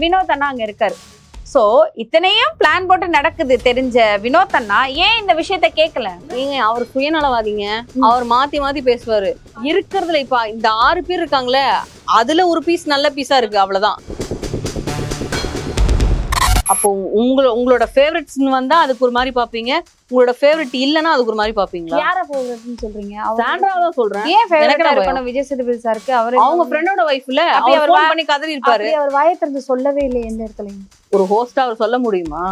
வினோத் அண்ணா அங்க இருக்காரு. சோ இத்தனையும் பிளான் போட்டு நடக்குது தெரிஞ்ச வினோத் அண்ணா. ஏன் இந்த விஷயத்த கேட்கல ஏங்க அவர் சுயநலவாதிங்க. அவர் மாத்தி மாத்தி பேசுவாரு. இருக்கிறதுல இப்ப இந்த ஆறு பேர் இருக்காங்களே அதுல ஒரு பீஸ் நல்ல பீஸா இருக்கு அவ்வளவுதான். அப்போ உங்களோட உங்களோட ஃபேவரட்ஸ்னு வந்தா அதுக்கு ஒரு மாதிரி பாப்பீங்க உங்களோட ஃபேவரட் இல்லனா அதுக்கு ஒரு மாதிரி பாப்பீங்களா யார ஃபேவரட்னு சொல்றீங்க? சாண்ட்ரா தான் சொல்றேன். ஏன் என்ன இருக்கணும்? விஜய் சேதுபதி சாருக்கு அவரு அவங்க ஃப்ரெண்டோட வைஃப்ல அப்படி அவர் ஃபோன் பண்ணி கதறி இருப்பாரு. அவர் வாயை திறந்து சொல்லவே இல்லை எந்த இடத்துலயும். ஒரு ஹோஸ்டா அவர் சொல்ல முடியுமா?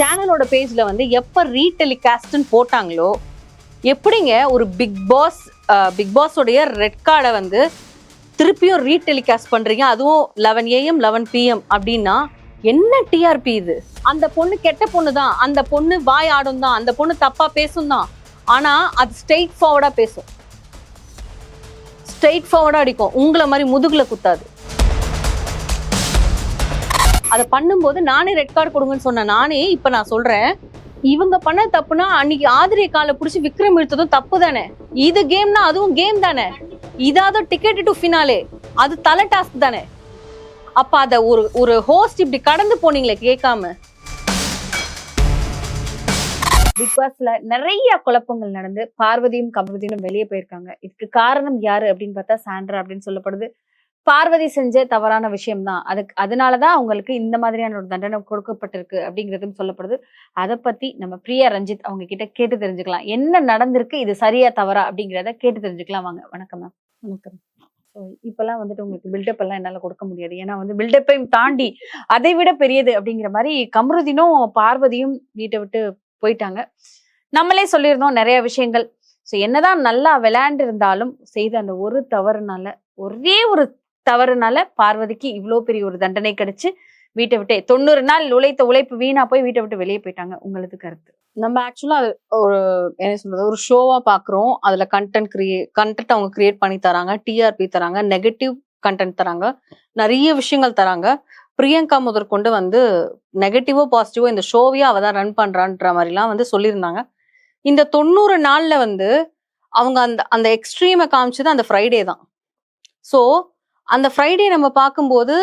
சேனலோட பேஜ்ல வந்து எப்ப ரீடெலிகாஸ்ட்னு போட்டாங்களோ எப்படிங்க ஒரு பிக் பாஸ் பிக் பாஸோடைய ரெட் கார்டை வந்து திருப்பியும் ரீடெலிகாஸ்ட் பண்றீங்க. அதுவும் லெவன் ஏஎம் லெவன் பிஎம் அப்படின்னா என்ன டிஆர்பி இது? அந்த பொண்ணு கெட்ட பொண்ணு தான். அந்த பொண்ணு வாய் ஆடும் தான். அந்த பொண்ணு தப்பா பேசும் தான். ஆனா அது ஸ்ட்ரெயிட் ஃபார்வர்டா பேசும். ஸ்ட்ரெயிட் ஃபார்வர்டா அடிக்கும். உங்களை மாதிரி முதுகுல குத்தாது. அதை பண்ணும்போது நானே ரெட் கார்டு கொடுங்கன்னு சொன்னேன். நானே இப்போ நான் சொல்றேன். இவங்க பண்ண தப்புனா அன்னைக்கு ஆதிரிய காலை புடிச்சு விக்ரம் இழுத்ததும் தப்பு தானே? இது கேம்னா அதுவும் கேம் தானே? இதாவது டிக்கெட் டு ஃபினாலே அது தலை டாஸ்க் தானே? அப்ப அத ஒரு ஒரு ஹோஸ்ட் இப்படி கடந்து போனீங்களே கேட்காம. பிக் பாஸ்ல நிறைய குழப்பங்கள் நடந்து பார்வதியும் கபதியும் வெளியே போயிருக்காங்க. இதுக்கு காரணம் யாரு அப்படின்னு பார்த்தா சாண்ட்ரா அப்படின்னு சொல்லப்படுது. பார்வதி செஞ்ச தவறான விஷயம் தான் அதுக்கு அதனாலதான் அவங்களுக்கு இந்த மாதிரியான ஒரு தண்டனை கொடுக்கப்பட்டிருக்கு அப்படிங்கிறதும் சொல்லப்படுது. அதை பத்தி நம்ம பிரியா ரஞ்சித் அவங்க கிட்ட கேட்டு தெரிஞ்சுக்கலாம். என்ன நடந்திருக்கு இது சரியா தவறா அப்படிங்கிறத கேட்டு தெரிஞ்சுக்கலாம் வாங்க. வணக்கம் மேம் வணக்கம். ஸோ இப்பெல்லாம் வந்துட்டு உங்களுக்கு பில்டப் எல்லாம் என்னால கொடுக்க முடியாது. ஏன்னா வந்து பில்டப்பையும் தாண்டி அதை விட பெரியது அப்படிங்கிற மாதிரி கம்ருதினும் பார்வதியும் வீட்டை விட்டு போயிட்டாங்க. நம்மளே சொல்லியிருந்தோம் நிறைய விஷயங்கள். ஸோ என்னதான் நல்லா விளையாண்டு இருந்தாலும் செய்த அந்த ஒரு தவறுனால ஒரே ஒரு தவறுனால பார்வதிக்கு இவ்வளோ பெரிய ஒரு தண்டனை கிடைச்சு வீட்டை விட்டு தொண்ணூறு நாள் உழைத்த உழைப்பு வீணா போய் வீட்டை விட்டு வெளியே போயிட்டாங்க. உங்களுக்கு கருத்து? நம்ம ஆக்சுவலா அது ஒரு என்ன சொல்றது ஒரு ஷோவா பாக்குறோம். அதுல கண்டென்ட் கிரியே கண்டென்ட் அவங்க கிரியேட் பண்ணி தராங்க டிஆர்பி தராங்க நெகட்டிவ் கண்டென்ட் தராங்க நிறைய விஷயங்கள் தராங்க. பிரியங்கா முதற்கொண்டு வந்து நெகட்டிவோ பாசிட்டிவோ இந்த ஷோவையே அவ தான் ரன் பண்றான்ற மாதிரிலாம் வந்து சொல்லியிருந்தாங்க. இந்த தொண்ணூறு நாள்ல வந்து அவங்க அந்த அந்த எக்ஸ்ட்ரீமை காமிச்சது அந்த ஃப்ரைடே தான். ஸோ அந்த ஃப்ரைடே நம்ம பார்க்கும்போது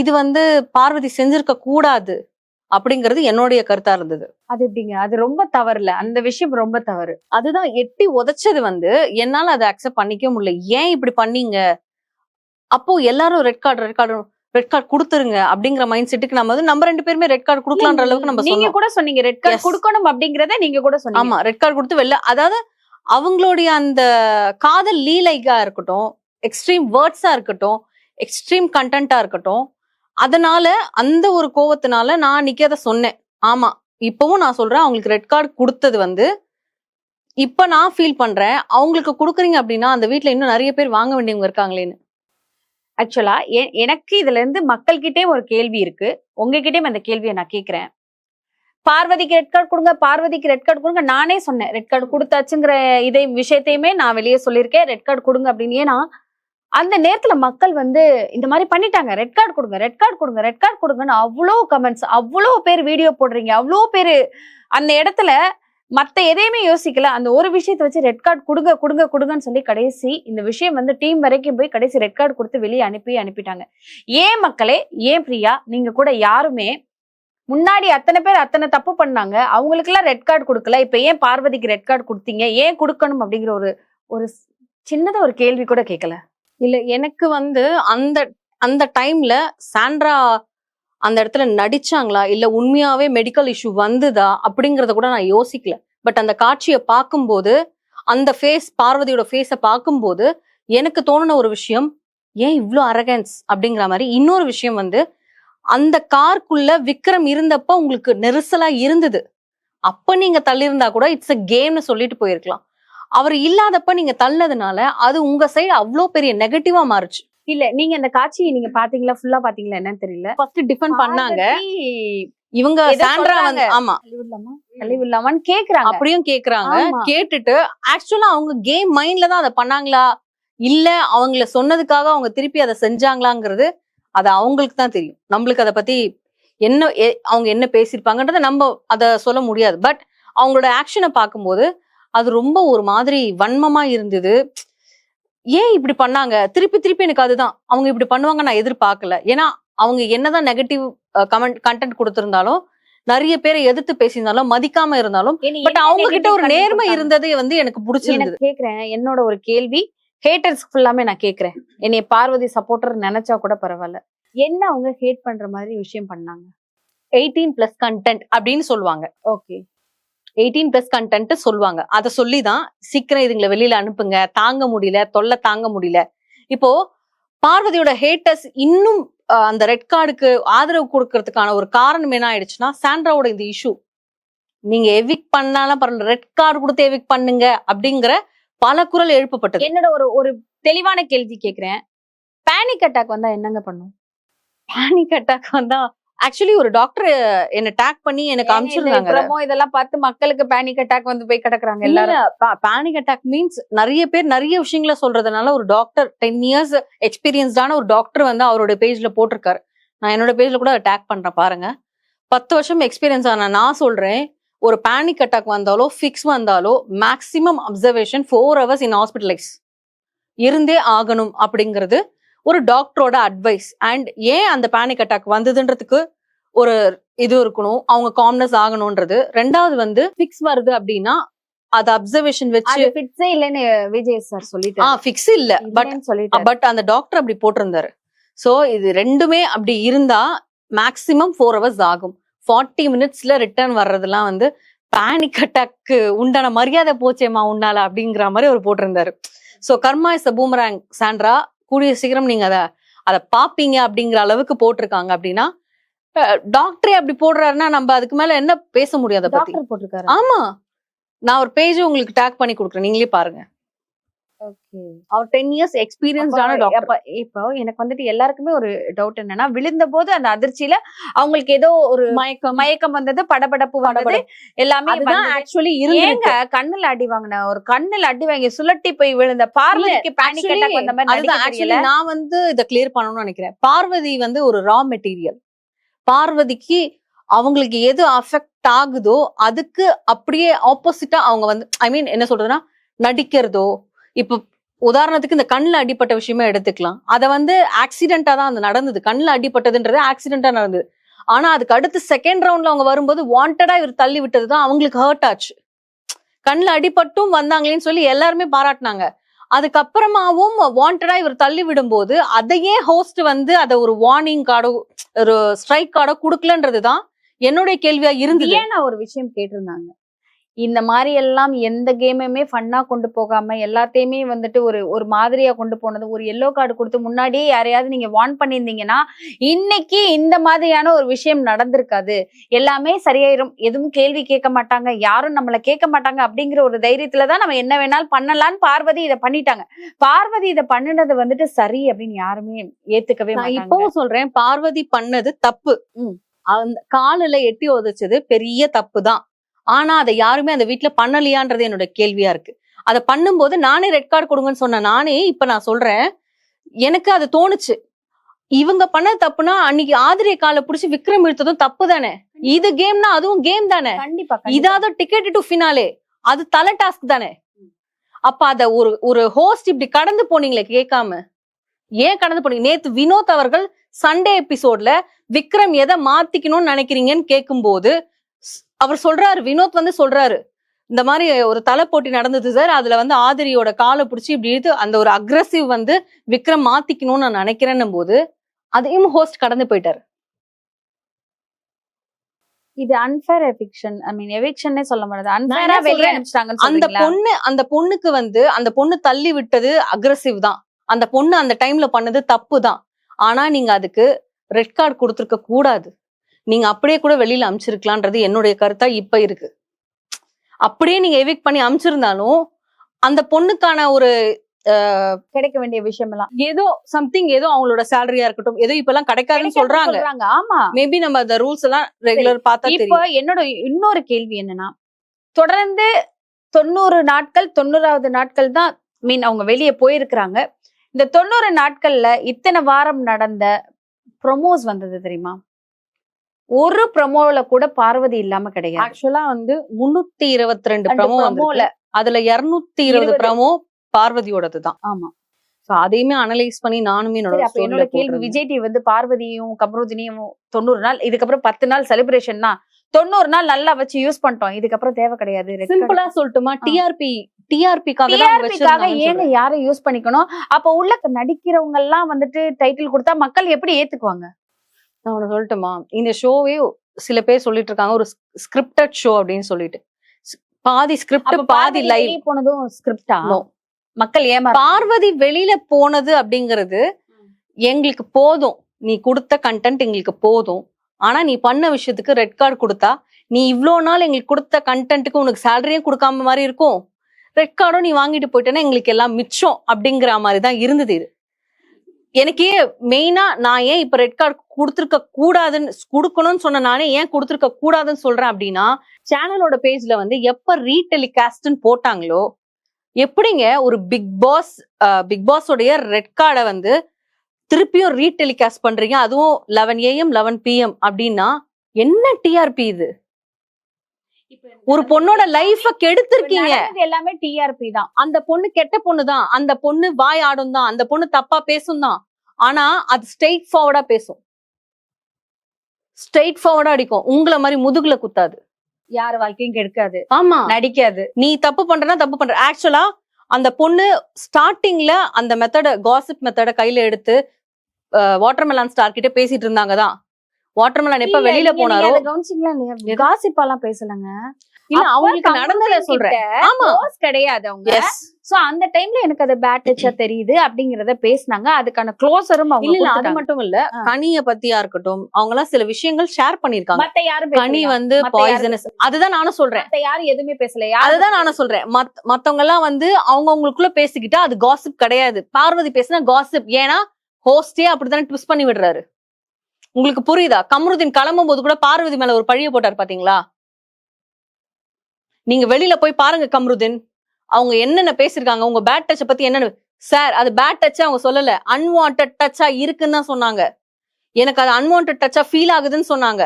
இது வந்து பார்வதி செஞ்சிருக்க கூடாது அப்படிங்கிறது என்னுடைய கருத்தா இருந்தது. அது எப்படிங்க? அது ரொம்ப தவறுல அந்த விஷயம் ரொம்ப தவறு. அதுதான் எட்டி உதைச்சது வந்து என்னால அதை அக்செப்ட் பண்ணிக்க முடியல. ஏன் இப்படி பண்ணீங்க? அப்போ எல்லாரும் red card red card red card கொடுத்துருங்க அப்படிங்கிற மைண்ட் செட்டுக்கு நம்ம வந்து நம்ம ரெண்டு பேருமே ரெட் கார்டு கொடுக்கலான்ற அளவுக்கு நம்ம நீங்க கூட சொன்னீங்க. Red card. கொடுக்கணும் அப்படிங்கறத நீங்க கூட சொன்னீங்க. ஆமா ரெட் கார்டு கொடுத்து வெளில அதாவது அவங்களுடைய அந்த காதல் லீலைகா இருக்கட்டும் எக்ஸ்ட்ரீம் வேர்ட்ஸாக இருக்கட்டும் எக்ஸ்ட்ரீம் கண்டென்ட்டாக இருக்கட்டும் அதனால அந்த ஒரு கோவத்தினால நான் அன்னைக்கு அதை சொன்னேன். ஆமா இப்பவும் நான் சொல்றேன் அவங்களுக்கு ரெட் கார்டு கொடுத்தது வந்து இப்ப நான் ஃபீல் பண்றேன் அவங்களுக்கு கொடுக்குறீங்க அப்படின்னா அந்த வீட்டில் இன்னும் நிறைய பேர் வாங்க வேண்டியவங்க இருக்காங்களேன்னு. ஆக்சுவலா எனக்கு இதுல இருந்து மக்கள்கிட்டே ஒரு கேள்வி இருக்கு. உங்ககிட்டயும் அந்த கேள்வியை நான் கேட்குறேன். பார்வதிக்கு ரெட் கார்டு கொடுங்க பார்வதிக்கு ரெட் கார்டு கொடுங்க நானே சொன்னேன் ரெட் கார்டு கொடுத்தாச்சுங்கிற இதை விஷயத்தையுமே நான் வெளியே சொல்லியிருக்கேன் ரெட் கார்டு கொடுங்க அப்படின்னு. ஏன்னா அந்த நேரத்துல மக்கள் வந்து இந்த மாதிரி பண்ணிட்டாங்க. ரெட் கார்டு கொடுங்க ரெட் கார்டு கொடுங்க ரெட் கார்டு கொடுங்கன்னு அவ்வளோ கமெண்ட்ஸ் அவ்வளோ பேர் வீடியோ போடுறீங்க. அவ்வளோ பேர் அந்த இடத்துல மற்ற எதையுமே யோசிக்கல. அந்த ஒரு விஷயத்தை வச்சு ரெட் கார்டு கொடுங்க கொடுங்க கொடுங்கன்னு சொல்லி கடைசி இந்த விஷயம் வந்து டீம் வரைக்கும் போய் கடைசி ரெட் கார்டு கொடுத்து வெளியே அனுப்பி அனுப்பிட்டாங்க. ஏன் மக்களே? ஏன் பிரியா? நீங்க கூட யாருமே முன்னாடி அத்தனை பேர் அத்தனை தப்பு பண்ணாங்க. அவங்களுக்கெல்லாம் ரெட் கார்டு கொடுக்கல. இப்ப ஏன் பார்வதிக்கு ரெட் கார்டு கொடுத்தீங்க? ஏன் கொடுக்கணும் அப்படிங்கிற ஒரு ஒரு சின்னதாக ஒரு கேள்வி கூட கேட்கல. இல்ல எனக்கு வந்து அந்த அந்த டைம்ல சாண்ட்ரா அந்த இடத்துல நடிச்சாங்களா? இல்ல உண்மையாவே மெடிக்கல் இஷ்யூ வந்துதா? அப்படிங்கறத கூட நான் யோசிக்கல. பட் அந்த காட்சியை பார்க்கும்போது அந்த ஃபேஸ் பார்வதியோட ஃபேஸை பார்க்கும்போது எனக்கு தோணுன ஒரு விஷயம் ஏன் இவ்வளோ அரகன்ஸ் அப்படிங்கிற மாதிரி இன்னொரு விஷயம் வந்து அந்த கார்க்குள்ள விக்ரம் இருந்தப்ப உங்களுக்கு நெரிசலா இருந்தது. அப்ப நீங்க தள்ளியிருந்தா கூட இட்ஸ் அ கேம்னு சொல்லிட்டு போயிருக்கலாம். அவர் இல்லாதப்ப நீங்க தள்ளதுனால அது உங்க சைடு அவ்வளோ பெரிய நெகட்டிவா மாறுச்சு. இல்ல நீங்க அந்த காட்சியை நீங்க பாத்தீங்களா? ஃபுல்லா பாத்தீங்களா? என்னன்னு தெரியல. ஃபர்ஸ்ட் டிஃபெண்ட் பண்ணாங்க. இவங்க சாண்ட்ரா வந்து. ஆமா. கழிவிடலாமா கழிவிடலாமான்னு கேக்குறாங்க. அப்படியும் கேக்குறாங்க. கேட்டுட்டு ஆக்சுவலா அவங்க கேம் மைண்ட்ல தான் அதை பண்ணாங்களா? இல்ல அவங்கள சொன்னதுக்காக அவங்க திருப்பி அதை செஞ்சாங்களாங்கிறது அது அவங்களுக்கு தான் தெரியும். நம்மளுக்கு அதை பத்தி என்ன அவங்க என்ன பேசியிருப்பாங்கன்றத நம்ம அதை சொல்ல முடியாது. பட் அவங்களோட ஆக்ஷனை பார்க்கும்போது அது ரொம்ப ஒரு மாதிரி வன்மமா இருந்தது. ஏன் இப்படி பண்ணாங்க? திருப்பி திருப்பி எனக்கு அதுதான். அவங்க இப்படி பண்ணுவாங்க நான் எதிர்பார்க்கல. ஏன்னா அவங்க என்னதான் நெகட்டிவ் கமெண்ட் கண்டென்ட் கொடுத்திருந்தாலும் நிறைய பேரை எதிர்த்து பேசியிருந்தாலும் மதிக்காம இருந்தாலும் பட் அவங்க கிட்ட ஒரு நேர்மை? இருந்தது வந்து எனக்கு பிடிச்சிருந்தது. கேக்குறேன். என்னோட ஒரு கேள்வி. ஹேட்டர்ஸ் ஃபுல்லாமே நான் கேக்குறேன். என்னைய பார்வதி சப்போர்ட்டர் நினைச்சா கூட பரவாயில்ல. என்ன அவங்க ஹேட் பண்ற மாதிரி விஷயம் பண்ணாங்க? எயிட்டீன் பிளஸ் கண்டென்ட் அப்படின்னு சொல்லுவாங்க. ஓகே எயிட்டீன் பிளஸ் கண்டென்ட் சொல்லுவாங்க. அதை சொல்லி தான் சீக்கிரம் இதுங்களை வெளியில அனுப்புங்க. தாங்க முடியல தொல்லை தாங்க முடியல. இப்போ பார்வதியோட ஹேட்டர்ஸ் இன்னும் அந்த ரெட் கார்டுக்கு ஆதரவு கொடுக்கறதுக்கான ஒரு காரணம் என்ன ஆயிடுச்சுன்னா சாண்ட்ராவோட இந்த இஷ்யூ நீங்க எவிக் பண்ணாலும் பரவாயில்ல ரெட் கார்டு கொடுத்து எவிக் பண்ணுங்க அப்படிங்கிற பல குரல் எழுப்பப்பட்டது. என்னோட ஒரு ஒரு தெளிவான கேள்வி கேட்கிறேன். பேனிக் அட்டாக் வந்தா என்னங்க பண்ணும்? பேனிக் அட்டாக் வந்தா ஆக்சுவலி ஒரு டாக்டர் என்ன டேக் பண்ணி எனக்கு அனுப்பிச்சிருந்தாங்க இதெல்லாம் பார்த்து மக்களுக்கு பேனிக் அட்டாக் வந்து போய் கிடக்குறாங்க எல்லாரும். பேனிக் அட்டாக் மீன்ஸ் நிறைய பேர் நிறைய விஷயங்கள சொல்றதுனால ஒரு டாக்டர் டென் இயர்ஸ் எக்ஸ்பீரியன்ஸ்டான ஒரு டாக்டர் வந்து அவரோட பேஜ்ல போட்டிருக்காரு. நான் என்னோட பேஜ்ல கூட டேக் பண்றேன் பாருங்க. பத்து வருஷம் எக்ஸ்பீரியன்ஸ் ஆன நான் சொல்றேன் ஒரு பேனிக் அட்டாக் வந்தாலோ ஃபிக்ஸ் வந்தாலோ maximum observation four hours in hospitalise இருந்தே ஆகணும் அப்படிங்கிறது ஒரு டாக்டரோட அட்வைஸ் அண்ட் ஏன் அந்த பேனிக் அட்டாக் வந்ததுன்றதுக்கு ஒரு இது இருக்கணும். அவங்க காம்னஸ் ஆகணும்ன்றது ரெண்டாவது வந்து ஃபிக்ஸ் வருது அப்படின்னா அது அப்சர்வேஷன் வச்சு அது ஃபிட்ஸே இல்லைன்னு விஜய் சார் ஆ சொல்லிட்டாரு ஃபிக்ஸ் இல்ல பட் சொல்லிட்டாரு. பட் அந்த டாக்டர் அப்படி போட்டிருந்தாரு. சோ இது ரெண்டுமே அப்படி இருந்தா மேக்ஸிமம் ஃபோர் ஹவர்ஸ் ஆகும். ஃபார்ட்டி மினிட்ஸ்ல ரிட்டர்ன் வர்றதெல்லாம் வந்து பேனிக் அட்டாக்கு உண்டான மரியாதை போச்சேமா உன்னால அப்படிங்கிற மாதிரி அவர் போட்டிருந்தாரு. So karma is boomerang Sandra கூடிய சீக்கிரம் நீங்க அதை அதை பாப்பீங்க அப்படிங்கிற அளவுக்கு போட்டிருக்காங்க அப்படின்னா டாக்டரே அப்படி போடுறாருன்னா நம்ம அதுக்கு மேல என்ன பேச முடியும் அதை பத்தி? ஆமா. நான் ஒரு பேஜ் உங்களுக்கு டேக் பண்ணி கொடுக்குறேன். நீங்களே பாருங்க. அவர் டென் இயர்ஸ் எக்ஸ்பீரியன்ஸ்டான டாக்டர் இப்போ எனக்கு வந்துட்டு எல்லாருக்குமே ஒரு டவுட் என்னன்னா விழுந்த போது அந்த அதிர்ச்சியில அவங்களுக்கு ஏதோ ஒரு மயக்கம். மயக்கம் வந்தது படபடப்பு வந்தது. எல்லாமே. ஆக்சுவலி இருங்க கண்ணுல அடி வாங்கின ஒரு கண்ணுல அடி வாங்கி சுழட்டி போய் விழுந்த பார்வதிக்கு பேனிக் அட்டாக் வந்த மாதிரி ஆக்சுவலி நான் வந்து இத கிளியர் பண்ணணும்னு நினைக்கிறேன். பார்வதி வந்து ஒரு ரா மெட்டீரியல் பார்வதிக்கு அவங்களுக்கு எது அஃபெக்ட் ஆகுதோ அதுக்கு அப்படியே ஆப்போசிட்டா அவங்க வந்து ஐ மீன் என்ன சொல்றதுன்னா நடிக்கிறதோ இப்போ உதாரணத்துக்கு இந்த கண்ணில் அடிப்பட்ட விஷயமே எடுத்துக்கலாம். அதை வந்து ஆக்சிடென்டா தான் அது நடந்தது. கண்ணில் அடிப்பட்டதுன்றது ஆக்சிடென்டா நடந்தது. ஆனா அதுக்கு அடுத்து செகண்ட் ரவுண்ட்ல அவங்க வரும்போது வாண்டடா இவர் தள்ளி விட்டதுதான் அவங்களுக்கு ஹர்ட் ஆச்சு. கண்ணில் அடிபட்டும் வந்தாங்களேன்னு சொல்லி எல்லாருமே பாராட்டினாங்க. அதுக்கப்புறமாவும் வாண்டடா இவர் தள்ளி விடும்போது அதையே ஹோஸ்ட் வந்து அதை ஒரு வார்னிங் கார்டோ ஒரு ஸ்ட்ரைக் கார்டோ கொடுக்கலன்றது தான் என்னுடைய கேள்வியா இருந்து ஏன் நான் ஒரு விஷயம் கேட்டிருந்தாங்க? இந்த மாதிரி எல்லாம் எந்த கேமுமே ஃபன்னா கொண்டு போகாம எல்லாத்தையுமே வந்துட்டு ஒரு ஒரு மாதிரியா கொண்டு போனது. ஒரு எல்லோ கார்டு கொடுத்து முன்னாடியே யாரையாவது நீங்க வார்ன் பண்ணியிருந்தீங்கன்னா இன்னைக்கு இந்த மாதிரியான ஒரு விஷயம் நடந்திருக்காது. எல்லாமே சரியாயிரும். எதுவும் கேள்வி கேட்க மாட்டாங்க. யாரும் நம்மள கேட்க மாட்டாங்க அப்படிங்கிற ஒரு தைரியத்துல தான் நம்ம என்ன வேணாலும் பண்ணலாம்னு பார்வதி இதை பண்ணிட்டாங்க. பார்வதி இதை பண்ணினது வந்துட்டு சரி அப்படின்னு யாருமே ஏத்துக்கவே இப்பவும் சொல்றேன் பார்வதி பண்ணது தப்பு. அந்த காலில் எட்டி உதைச்சது பெரிய தப்பு தான். ஆனா அதை யாருமே அந்த வீட்ல பண்ணலையான்றது என்னோட கேள்வியா இருக்கு. அதை பண்ணும்போது நானே ரெட் கார்டு கொடுங்கன்னு சொன்ன நானே இப்ப நான் சொல்றேன். எனக்கு அது தோணுச்சு. இவங்க பண்ணது தப்புனா அன்னைக்கு ஆதிரிய காலை புடிச்சு விக்ரம் இழுத்ததும் தப்பு தானே? இது கேம்னா அதுவும் கேம் தானே. இதாவது டிக்கெட் டு ஃபினாலே அது தலை டாஸ்க் தானே? அப்ப அத ஒரு ஒரு ஹோஸ்ட் இப்படி கடந்து போனீங்களே கேட்காம? ஏன் கடந்து போனீங்க? நேத்து வினோத் அவர்கள் சண்டே எபிசோட்ல விக்ரம் எதை மாத்திக்கணும்னு நினைக்கிறீங்கன்னு கேட்கும்போது அவர் சொல்றாரு வினோத் வந்து சொல்றாரு இந்த மாதிரி ஒரு தலை போட்டி நடந்தது சார் அதுல வந்து ஆதிரியோட காலை பிடிச்சி இப்படி இழுத்து அந்த ஒரு அக்ரஸிவ் வந்து விக்ரம் மாத்திக்கணும்னு நான் நினைக்கிறேன்னும் போது அதையும் ஹோஸ்ட் கடந்து போயிட்டாரு. இது அன்ஃபேர் எவிக்ஷன் ஐ மீன் எவிக்ஷன்னே சொல்ல முடியாது. என்ன வெளியே? அனுப்பிச்சிட்டாங்கன்னு அந்த பொண்ணு அந்த பொண்ணுக்கு வந்து அந்த பொண்ணு தள்ளி விட்டது அக்ரஸிவ் தான். அந்த பொண்ணு அந்த டைம்ல பண்ணது தப்பு தான். ஆனா நீங்க அதுக்கு ரெட் கார்டு கொடுத்துருக்க கூடாது. நீங்க அப்படியே கூட வெளியில அமிச்சிருக்கலான்றது என்னுடைய கருத்தா இப்ப இருக்கு. அப்படியே நீங்க எவிக் பண்ணி அமிச்சிருந்தாலும் அந்த பொண்ணுக்கான ஒரு கிடைக்க வேண்டிய விஷயம் எல்லாம் ஏதோ சம்திங் ஏதோ அவங்களோட சேலரியா இருக்கட்டும். ஏதோ இப்ப எல்லாம் கிடைக்காதுன்னு சொல்றாங்க. ஆமா. மேபி நம்ம அந்த ரூல்ஸ் எல்லாம் ரெகுலர் பார்த்தா இப்போ என்னோட இன்னொரு கேள்வி என்னன்னா தொடர்ந்து தொண்ணூறு நாட்கள் தொண்ணூறாவது நாட்கள் தான் மீன் அவங்க வெளியே போயிருக்கிறாங்க. இந்த தொண்ணூறு நாட்கள்ல இத்தனை வாரம் நடந்த ப்ரொமோஸ் வந்தது தெரியுமா? ஒரு ப்ரொமோல கூட பார்வதி இல்லாம கிடையாது. ஆக்சுவலா வந்து முன்னூத்தி இருபத்தி ரெண்டு அந்த ப்ரமோ promoல வந்து அதுல இருநூத்தி இருபது. ப்ரமோ பார்வதியோடது தான். ஆமா. அதையுமே அனலைஸ் பண்ணி நானுமே என்னோட கேள்வி விஜய் டிவி வந்து பார்வதியும் கமருதினியும் தொண்ணூறு நாள் இதுக்கப்புறம் பத்து நாள் செலிப்ரேஷன் தான் தொண்ணூறு நாள் நல்லா வச்சு யூஸ் பண்ணிட்டோம். இதுக்கப்புறம் தேவை கிடையாது. சிம்பிளா சொல்லட்டுமா? டிஆர்பி டிஆர்பிக்காக ஏங்க. யாரை யூஸ் பண்ணிக்கணும்? அப்ப உள்ள நடிக்கிறவங்க எல்லாம் வந்துட்டு டைட்டில் கொடுத்தா மக்கள் எப்படி ஏத்துக்குவாங்க? நான் ஒண்ணு சொல்லட்டுமா? இந்த ஷோவே சில பேர் சொல்லிட்டு இருக்காங்க ஒரு ஸ்கிரிப்டட் ஷோ அப்படின்னு சொல்லிட்டு. பாதி ஸ்கிரிப்ட் பாதி லைவ் போனதும் ஸ்கிரிப்டா. மக்கள் ஏமா பார்வதி வெளியில போனது அப்படிங்கிறது எங்களுக்கு போதும். நீ கொடுத்த கண்டென்ட் எங்களுக்கு போதும். ஆனா நீ பண்ண விஷயத்துக்கு ரெட் கார்டு கொடுத்தா நீ இவ்ளோ நாள் எங்களுக்கு கொடுத்த கண்டென்ட்டுக்கு உனக்கு சேலரியும் கொடுக்காம மாதிரி இருக்கும். ரெட் கார்டும் நீ வாங்கிட்டு போயிட்டேன்னா எங்களுக்கு எல்லாம் மிச்சம் அப்படிங்கிற மாதிரி தான் இருந்தது இது. எனக்கே மெயினா நான் ஏன் இப்ப ரெட் கார்டு கொடுத்துருக்க கூடாதுன்னு கொடுக்கணும்னு சொன்ன நானே ஏன் கொடுத்துருக்க கூடாதுன்னு சொல்றேன் அப்படின்னா சேனலோட பேஜ்ல வந்து எப்ப ரீடெலிகாஸ்ட்னு போட்டாங்களோ எப்படிங்க ஒரு பிக் பாஸ் பிக் பாஸோடைய ரெட் கார்டை வந்து திருப்பியும் ரீடெலிகாஸ்ட் பண்றீங்க? அதுவும் லெவன் ஏஎம் லெவன் பிஎம் அப்படின்னா என்ன டிஆர்பி இது? ஒரு பொண்ணோட லைஃப கெடுத்திருக்கீங்க. எல்லாமே டிஆர்பி தான். அந்த பொண்ணு கெட்ட பொண்ணு தான். அந்த பொண்ணு வாய் ஆடும் தான். அந்த பொண்ணு தப்பா பேசும் தான். ஆனா அது ஸ்ட்ரெயிட் ஃபார்வர்டா பேசும். ஸ்ட்ரெயிட் ஃபார்வர்டா அடிக்கும். உங்களை மாதிரி முதுகுல குத்தாது. யார் வாழ்க்கையும் கெடுக்காது. ஆமா. நடிக்காது. நீ தப்பு பண்றனா தப்பு பண்ற. ஆக்சுவலா அந்த பொண்ணு ஸ்டார்டிங்ல அந்த மெத்தட காசிப் மெத்தட கையில எடுத்து வாட்டர்மெலான் ஸ்டார் கிட்ட பேசிட்டு இருந்தாங்க தான். வாட்டர்மெலான் எப்ப இல்ல, வெளியில போனாரோ கவனிச்சீங்களா? இல்லையா காசிப் எல்லாம் பேசலங்க. இல்ல அவங்களுக்கு நடந்தத சொல்றேன். ஆமா. கிடையாது அவங்க. சோ அந்த டைம்ல எனக்கு அது பேட் டச்சா தெரியுது அப்படிங்கறத பேசினாங்க. அதுக்கான க்ளோசரும் அவங்க இல்ல அது. மட்டும் இல்ல. கனிய பத்தியா இருக்கட்டும் அவங்க எல்லாம் சில விஷயங்கள் ஷேர் பண்ணிருக்காங்க மத்த யாரும் கனி? வந்து பாய்சனஸ் அதுதான் நானும் சொல்றேன். மத்த யாரும் எதுவுமே பேசல. அதுதான் நானும் சொல்றேன். மத் மத்தவங்க எல்லாம் வந்து அவங்க அவங்களுக்குள்ள பேசிக்கிட்டா அது காசிப் கிடையாது. பார்வதி பேசினா காசிப் ஏன்னா ஹோஸ்டே அப்படித்தானே ட்விஸ்ட் பண்ணி விடுறாரு. உங்களுக்கு புரியுதா? கமருதீன் கிளம்பும் போது கூட பார்வதி மேல ஒரு பழிய போட்டார் பாத்தீங்களா? நீங்க வெளியில போய் பாருங்க கமருதீன். அவங்க என்னென்ன பேசிருக்காங்க உங்க பேட் டச்ச பத்தி என்னென்ன சார் அது பேட் டச்சா அவங்க சொல்லல. அன்வான்ட் டச்சா இருக்குன்னு தான் சொன்னாங்க. எனக்கு அது அன்வான்ட் டச்சா ஃபீல் ஆகுதுன்னு சொன்னாங்க.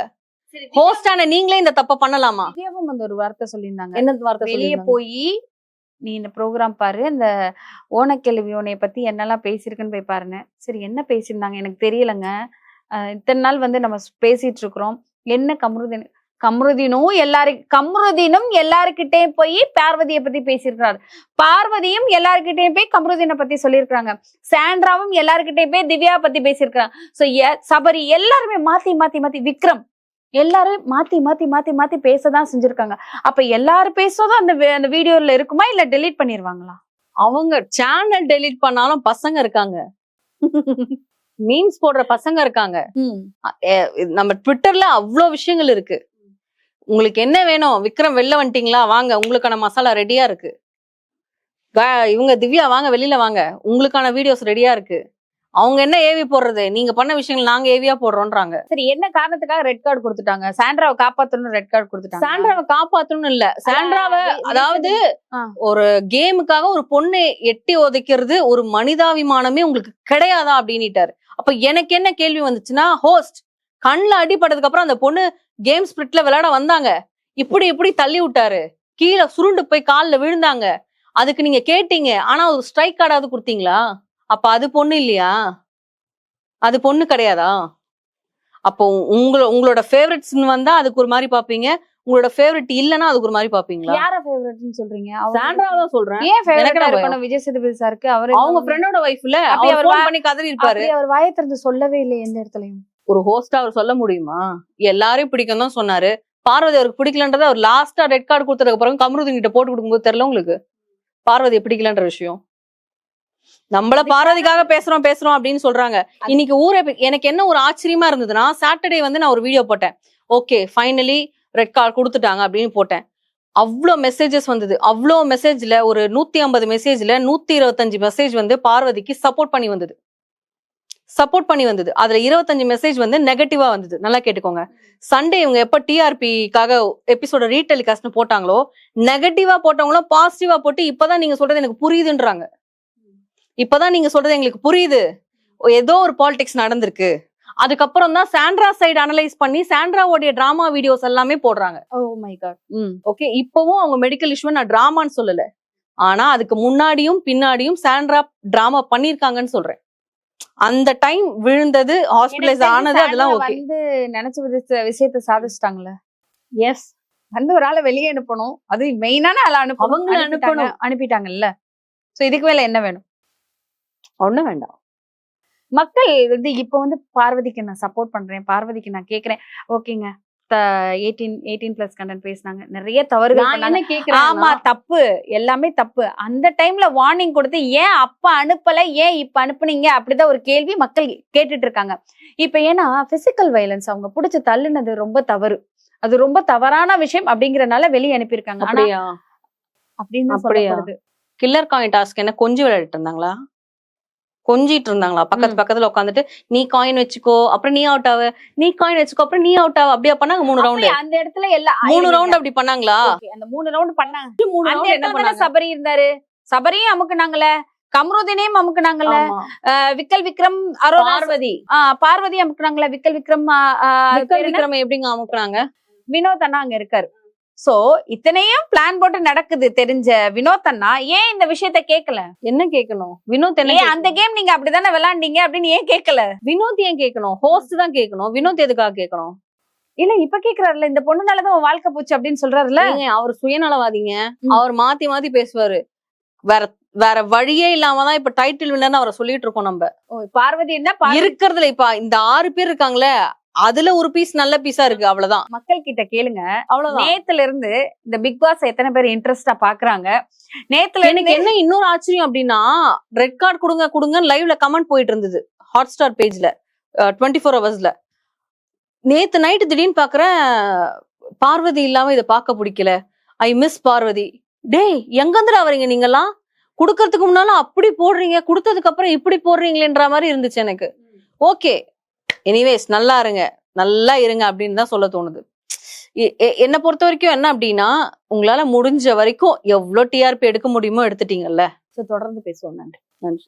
ஹோஸ்டான நீங்களே இந்த தப்ப பண்ணலாமா? வந்து ஒரு வார்த்தை சொல்லியிருந்தாங்க. என்ன வார்த்தை வெளியே? போய் நீ இந்த ப்ரோக்ராம் பாரு இந்த ஓனக்கெழுவி உன்னைய பத்தி என்னெல்லாம் பேசியிருக்குன்னு போய் பாருங்க சரி என்ன பேசியிருந்தாங்க? எனக்கு தெரியலங்க. இத்தனை நாள் வந்து நம்ம பேசிட்டு இருக்கிறோம் என்ன கமருதீன் கமருதீனும் எல்லாரு கமருதீனும் எல்லாருக்கிட்டையும் போய் பார்வதியை பத்தி பேசியிருக்கிறார். பார்வதியும் எல்லாருக்கிட்டையும் போய் கமருதீனை பத்தி சொல்லியிருக்கிறாங்க. சாண்ட்ராவும் எல்லாருக்கிட்டையும் போய் திவ்யா பத்தி பேசியிருக்கிறாங்க சோ சபரி எல்லாருமே மாத்தி மாத்தி மாத்தி விக்ரம் எல்லாரும் மாத்தி மாத்தி மாத்தி மாத்தி பேசதான் செஞ்சிருக்காங்க. அப்ப எல்லாரும் பேசுறதும் அந்த அந்த வீடியோல இருக்குமா இல்ல டெலீட் பண்ணிருவாங்களா? அவங்க சேனல் டெலீட் பண்ணாலும் பசங்க இருக்காங்க. மீம்ஸ் போடுற பசங்க இருக்காங்க. நம்ம ட்விட்டர்ல அவ்வளோ விஷயங்கள் இருக்கு. உங்களுக்கு என்ன வேணும்? விக்ரம் வெளில வந்துட்டீங்களா? வாங்க உங்களுக்கான மசாலா ரெடியா இருக்கு. இவங்க திவ்யா வாங்க வெளியில வாங்க. உங்களுக்கான வீடியோஸ் ரெடியா இருக்கு. அவங்க என்ன ஏவி போடுறது? நீங்க பண்ண விஷயங்கள் நாங்க ஏவியா போடுறோம்ன்றாங்க சரி என்ன காரணத்துக்காக ரெட் கார்டு கொடுத்துட்டாங்க? சாண்ட்ராவை காப்பாத்தணும் ரெட் கார்டு கொடுத்துட்டாங்க. சாண்ட்ராவை காப்பாத்தணும் இல்ல. சாண்ட்ராவை அதாவது. ஒரு கேமுக்காக ஒரு பொண்ணை எட்டி உதைக்கிறது ஒரு மனிதாபிமானமே உங்களுக்கு கிடையாதா? அப்படின்னுட்டாரு. அப்ப எனக்கு என்ன கேள்வி வந்துச்சுன்னா ஹோஸ்ட் கண்ணில் அடிபட்டதுக்கு அப்புறம் அந்த பொண்ணு கேம் ஸ்பிரிட்ல விளையாட வந்தாங்க. இப்படி இப்படி தள்ளி விட்டாரு. கீழே சுருண்டு போய் காலில் விழுந்தாங்க. அதுக்கு நீங்க கேட்டீங்க. ஆனா ஒரு ஸ்ட்ரைக் கார்டாவது கொடுத்தீங்களா? அப்ப அது பொண்ணு இல்லையா? அது பொண்ணு கிடையாதா? அப்போ உங்களோட உங்களோட ஃபேவரட்ஸ்னு வந்தா அதுக்கு ஒரு மாதிரி பார்ப்பீங்க. உங்களோட ஃபேவரட் இல்லனா அதுக்கு ஒரு மாதிரி பாப்பீங்களா யார ஃபேவரட்னு சொல்றீங்க? சாண்ட்ரா தான் சொல்றேன். ஏன் என்ன இருக்கணும் விஜய் சேதுபதி சாருக்கு அவரு அவங்க ஃப்ரெண்டோட வைஃப்ல அப்படி அவர் ஃபோன் பண்ணி கதறி இருப்பாரு. அவர் வாயை திறந்து சொல்லவே இல்லை எந்த இடத்துலயும். ஒரு ஹோஸ்டா அவர் சொல்ல முடியுமா? எல்லாரையும் பிடிக்கும் தான் சொன்னாரு. பார்வதி அவருக்கு பிடிக்கலன்றத அவர் லாஸ்டா ரெட் கார்டு கொடுத்ததுக்கு அப்புறம் கமருதீன் கிட்ட போட்டு கொடுக்கும்போது தெரியல உங்களுக்கு? பார்வதியை பிடிக்கலன்ற விஷயம். நம்மள பார்வதிக்காக பேசுறோம் பேசுறோம் அப்படின்னு சொல்றாங்க. இன்னைக்கு ஊரே எனக்கு என்ன ஒரு ஆச்சரியமா இருந்ததுன்னா சாட்டர்டே வந்து நான் ஒரு வீடியோ போட்டேன். ஓகே ஃபைனலி ரெட் கார்டு கொடுத்துட்டாங்க அப்படின்னு போட்டேன். அவ்வளோ மெசேஜஸ் வந்தது. அவ்வளோ மெசேஜில் ஒரு நூற்றி ஐம்பது மெசேஜில் நூற்றி இருபத்தஞ்சு மெசேஜ் வந்து பார்வதிக்கு சப்போர்ட் பண்ணி வந்தது. சப்போர்ட் பண்ணி வந்தது. அதுல இருபத்தஞ்சு மெசேஜ் வந்து நெகட்டிவா வந்தது. நல்லா கேட்டுக்கோங்க. சண்டே இவங்க எப்ப டிஆர்பிக்காக எபிசோட ரீடெலிகாஸ்ட் போட்டாங்களோ நெகட்டிவா போட்டவங்களும் பாசிட்டிவா போட்டு இப்பதான் நீங்க சொல்றது எனக்கு புரியுதுன்றாங்க. இப்பதான் நீங்க சொல்றது எங்களுக்கு புரியுது. ஏதோ ஒரு பாலிடிக்ஸ் நடந்திருக்கு. அதுக்கப்புறம் தான் சாண்ட்ரா சைடு அனலைஸ் பண்ணி சாண்ட்ராவோடைய டிராமா வீடியோஸ் எல்லாமே போடுறாங்க. Oh my god hmm. Okay இப்பவும் அவங்க மெடிக்கல் இஷ்யூ நான் டிராமான்னு சொல்லல. ஆனா அதுக்கு முன்னாடியும் பின்னாடியும் சாண்ட்ரா டிராமா பண்ணிருக்காங்கன்னு சொல்றேன். அந்த டைம் விழுந்தது ஹாஸ்பிட்டலைஸ் எனக்கு ஆனது அதெல்லாம் ஓகே வந்து நினைச்ச விதத்த- விஷயத்த சாதிச்சிட்டாங்கல்ல எஸ் வந்து ஒரு ஆளை வெளியே அனுப்பணும். அது மெயினான ஆளை அனுப்பணும். அவங்கள அனுப்பிட்டாங்க, அனுப்பணும். அனுப்பிட்டாங்கல்ல. சோ இதுக்கு மேல என்ன வேணும்? ஒண்ணும் வேண்டாம். மக்கள் வந்து இப்ப வந்து பார்வதிக்கு நான் சப்போர்ட் பண்றேன். பார்வதிக்கு நான் கேக்குறேன். ஓகேங்க. எயிட்டீன் எயிட்டீன் பிளஸ் கண்டென்ட் பேசினாங்க. நிறைய தவறுகள் என்ன கேக்குறேன் ஆமா தப்பு. எல்லாமே தப்பு. அந்த டைம்ல வார்னிங் கொடுத்து ஏன் அப்ப அனுப்பல? ஏன் இப்ப அனுப்புனீங்க? அப்படிதான் ஒரு கேள்வி மக்கள் கேட்டுட்டு இருக்காங்க. இப்ப ஏன்னா பிசிக்கல் வயலன்ஸ் அவங்க புடிச்சு தள்ளுனது ரொம்ப தவறு. அது ரொம்ப தவறான விஷயம் அப்படிங்கறனால வெளியே அனுப்பியிருக்காங்க. அப்படின்னு கில்லர் காயின் டாஸ்க் என்ன? கொஞ்சி விளையாடிட்டு இருந்தாங்களா? கொஞ்சிட்டு இருந்தாங்களா? பக்கத்து. பக்கத்துல உட்காந்துட்டு நீ காயின் வச்சுக்கோ. அப்புறம் நீ அவுட் ஆவ. நீ காயின் வச்சுக்கோ. அப்புறம் நீ அவுட் ஆவ. அப்படியா பண்ணாங்க மூணு ரவுண்டு அந்த இடத்துல எல்லாம் மூணு ரவுண்ட் அப்படி பண்ணாங்களா? அந்த மூணு ரவுண்ட் பண்ணாங்க. மூணு அந்த இடத்துல சபரி இருந்தாரு. சபரியும் அமுக்குனாங்கல்ல. கமருதீனையும் அமுக்குனாங்கல்ல. விக்கல் விக்ரம் பார்வதி. பார்வதி அமுக்குனாங்களா விக்கல் விக்ரம் என்ன? விக்ரம் எப்படிங்க அமுக்குனாங்க வினோத் அண்ணா அங்க இருக்காரு. சோ இத்தனையும் பிளான் போட்டு நடக்குது தெரிஞ்ச வினோத் அண்ணா. ஏன் இந்த விஷயத்த கேட்கல என்ன கேட்கணும் வினோத் என்ன அந்த கேம் நீங்க அப்படிதானே விளையாண்டீங்க அப்படின்னு ஏன் கேட்கல வினோத் ஏன் கேட்கணும் ஹோஸ்ட் தான் கேட்கணும் வினோத் எதுக்காக கேட்கணும் இல்ல இப்ப கேக்குறாருல இந்த பொண்ணுனாலதான் உன் வாழ்க்கை போச்சு அப்படின்னு சொல்றாருல அவர் சுயநலவாதிங்க. அவர் மாத்தி மாத்தி பேசுவாரு. வேற வேற வழியே இல்லாம தான் இப்ப டைட்டில் வின்னர்னு அவரை சொல்லிட்டு இருக்கோம் நம்ம. பார்வதி பார்வதி இருக்கிறதுல இப்ப இந்த ஆறு பேர் இருக்காங்களே அதுல ஒரு பீஸ் நல்ல பீஸா இருக்கு அவ்வளவுதான். மக்கள் கிட்ட கேளுங்க. அவ்வளவுதான். நேத்துல இருந்து இந்த பிக் பாஸ் எத்தனை பேர் இன்ட்ரெஸ்டா பாக்குறாங்க? நேத்துல எனக்கு என்ன இன்னொரு ஆச்சரியம் அப்படின்னா ரெட் கார்டு கொடுங்க கொடுங்க லைவ்ல கமெண்ட் போயிட்டு இருந்தது ஹாட் ஸ்டார் பேஜ்ல டுவெண்ட்டி ஃபோர் ஹவர்ஸ்ல நேத்து நைட்டு திடீர்னு பாக்குறேன் பார்வதி இல்லாம இதை பார்க்க பிடிக்கல. I miss Parvathi. டேய் எங்கந்துடா வரீங்க நீங்கெல்லாம்? குடுக்கறதுக்கு முன்னால அப்படி போடுறீங்க கொடுத்ததுக்கு அப்புறம் இப்படி போடுறீங்களேன்ற மாதிரி இருந்துச்சு எனக்கு. ஓகே எனிவேஸ் நல்லா இருங்க. நல்லா இருங்க அப்படின்னு தான் சொல்ல தோணுது. என்னை பொறுத்த வரைக்கும் என்ன அப்படின்னா உங்களால முடிஞ்ச வரைக்கும் எவ்வளவு டிஆர்பி எடுக்க முடியுமோ எடுத்துட்டீங்கல்ல. So, தொடர்ந்து பேசுவோம். நன்றி. நன்றி.